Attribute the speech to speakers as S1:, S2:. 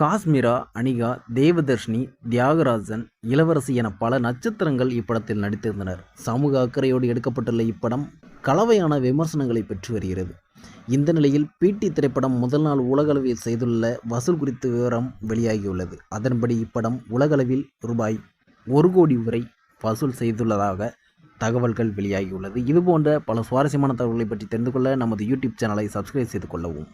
S1: காஷ்மீரா அனிகா தேவதர்ஷினி தியாகராஜன் இளவரசி என பல நட்சத்திரங்கள் இப்படத்தில் நடித்திருந்தனர். சமூக அக்கறையோடு எடுக்கப்பட்டுள்ள இப்படம் கலவையான விமர்சனங்களை பெற்று வருகிறது. இந்த நிலையில் பிடி திரைப்படம் முதல் நாள் உலகளவில் செய்துள்ள வசூல் குறித்த விவரம் வெளியாகியுள்ளது. அதன்படி இப்படம் உலகளவில் ரூபாய் ஒரு கோடி வரை வசூல் செய்துள்ளதாக தகவல்கள் வெளியாகியுள்ளது. இதுபோன்ற பல சுவாரஸ்யமான தகவல்களை பற்றி தெரிந்து கொள்ள நமது யூடியூப் சேனலை சப்ஸ்கிரைப் செய்து கொள்ளவும்.